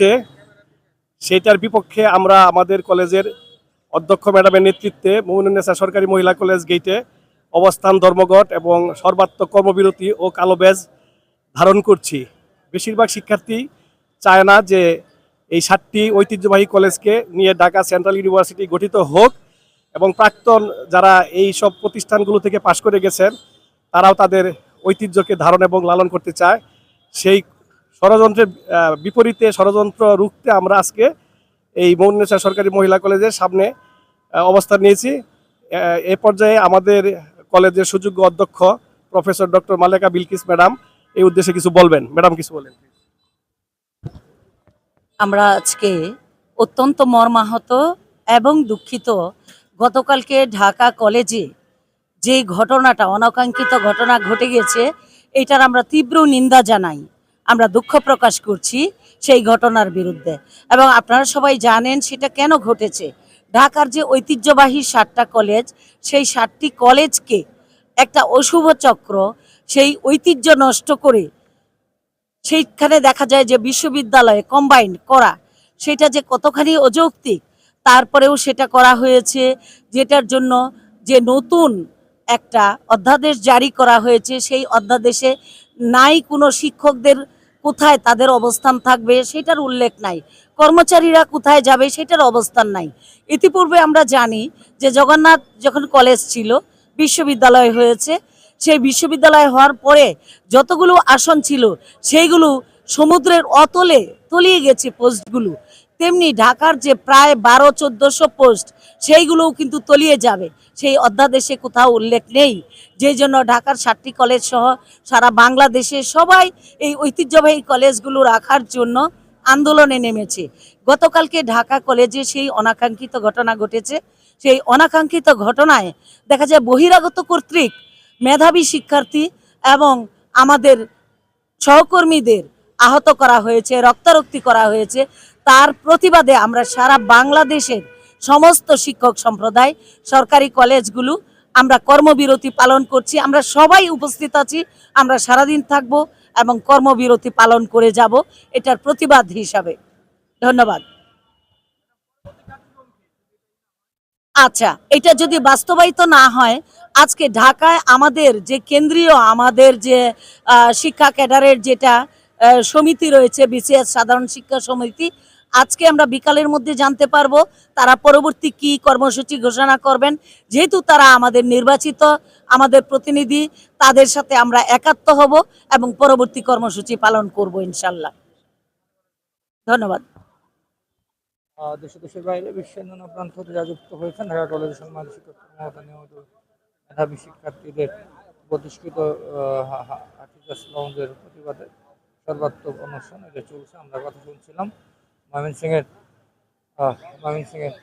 হচ্ছে সেইটার বিপক্ষে আমরা আমাদের কলেজের অধ্যক্ষ ম্যাডামের নেতৃত্বে মোমিনুন্নেসা সরকারি মহিলা কলেজ গেটে অবস্থান, ধর্মঘট এবং সর্বাত্মক কর্মবিরতি ও কালো ব্যাজ ধারণ করছি। বেশিরভাগ শিক্ষার্থী চায় না যে এই সাতটি ঐতিহ্যবাহী কলেজকে নিয়ে ঢাকা সেন্ট্রাল ইউনিভার্সিটি গঠিত হোক এবং প্রাক্তন যারা এই সব প্রতিষ্ঠানগুলো থেকে পাশ করে গেছেন, তারাও তাদের ঐতিহ্যকে ধারণ এবং লালন করতে চায়। সেই ষড়যন্ত্রের বিপরীতে ষড়যন্ত্র রুখতে আমরা আজকে এই মৌনেশা সরকারি মহিলা কলেজের সামনে অবস্থান নিয়েছি। এ পর্যায়ে আমাদের কলেজের সুযোগ্য অধ্যক্ষ professor doctor Maleka Bilkis madam এই উদ্দেশ্যে কিছু বলবেন। ম্যাডাম, কিছু বলেন আমরা আজকে অত্যন্ত মর্মাহত এবং দুঃখিত গতকালকে ঢাকা কলেজে যে ঘটনাটা, অনাকাঙ্ক্ষিত ঘটনা ঘটে গেছে, এটার আমরা তীব্র নিন্দা জানাই। আমরা দুঃখ প্রকাশ করছি সেই ঘটনার বিরুদ্ধে। এবং আপনারা সবাই জানেন সেটা কেন ঘটেছে। ঢাকার যে ঐতিহ্যবাহী সাতটা কলেজ, সেই সাতটি কলেজকে একটা অশুভ চক্র, সেই ঐতিহ্য নষ্ট করে সেইখানে দেখা যায় যে বিশ্ববিদ্যালয়ে কম্বাইন করা, সেটা যে কতখানি অযৌক্তিক, তারপরেও সেটা করা হয়েছে, যেটার জন্য যে নতুন একটা অধ্যাদেশ জারি করা হয়েছে, সেই অধ্যাদেশে নাই কোনো শিক্ষকদের কোথায় তাদের অবস্থান থাকবে সেটার উল্লেখ নাই। কর্মচারীরা কোথায় যাবে সেটার অবস্থান নাই। ইতিপূর্বে আমরা জানি যে জগন্নাথ যখন কলেজ ছিল, বিশ্ববিদ্যালয় হয়েছে, সেই বিশ্ববিদ্যালয় হওয়ার পরে যতগুলো আসন ছিল, সেইগুলো সমুদ্রের অতলে তলিয়ে গেছে পোস্টগুলো। তেমনি ঢাকার যে প্রায় বারো, চোদ্দশো পোস্ট, সেইগুলোও কিন্তু তলিয়ে যাবে। সেই অধ্যাদেশে কোথাও উল্লেখ নেই। যেই জন্য ঢাকার সাতটি কলেজ সহ সারা বাংলাদেশে সবাই এই ঐতিহ্যবাহী কলেজগুলো রাখার জন্য আন্দোলনে নেমেছে। গতকালকে ঢাকা কলেজে সেই অনাকাঙ্ক্ষিত ঘটনা ঘটেছে। সেই অনাকাঙ্ক্ষিত ঘটনায় দেখা যায় বহিরাগত কর্তৃক মেধাবী শিক্ষার্থী এবং আমাদের সহকর্মীদের আহত করা হয়েছে, রক্তারক্তি করা হয়েছে। তার প্রতিবাদে আমরা সারা বাংলাদেশের সমস্ত শিক্ষক সম্প্রদায়, সরকারি কলেজগুলো আমরা কর্মবিরতি পালন করছি। আমরা সবাই উপস্থিত আছি, আমরা সারাদিন থাকব এবং কর্মবিরতি পালন করে যাব এটার প্রতিবাদ হিসাবে। ধন্যবাদ। আচ্ছা এটা যদি বাস্তবায়িত না হয়, আজকে ঢাকায় আমাদের যে কেন্দ্রীয়, আমাদের যে শিক্ষা ক্যাডারের যেটা সমিতি রয়েছে, বিসিএস, সাধারণ শিক্ষা সমিতি আজকে আমরা বিকালের মধ্যে জানতে পারব তারা পরবর্তী কি কর্মসূচি ঘোষণা করবেন। যেহেতু তারা আমাদের নির্বাচিত, আমাদের প্রতিনিধি, তাদের সাথে আমরা একাত্ম হব এবং পরবর্তী কর্মসূচি পালন করব ইনশাল্লাহ ধন্যবাদ। দেশে দেশের বাইরে বিশ্বের নানা প্রান্ত যুক্ত হয়েছেন, ঢাকা কলেজের সম্মান মেধাবী শিক্ষার্থীদের হাফিজাস লঞ্চের প্রতিবাদে সর্বাত্মক অনুষ্ঠান এটা চলছে, আমরা কথা শুনছিলাম। ময়মন সিংয়ের ময়মন সিংয়ের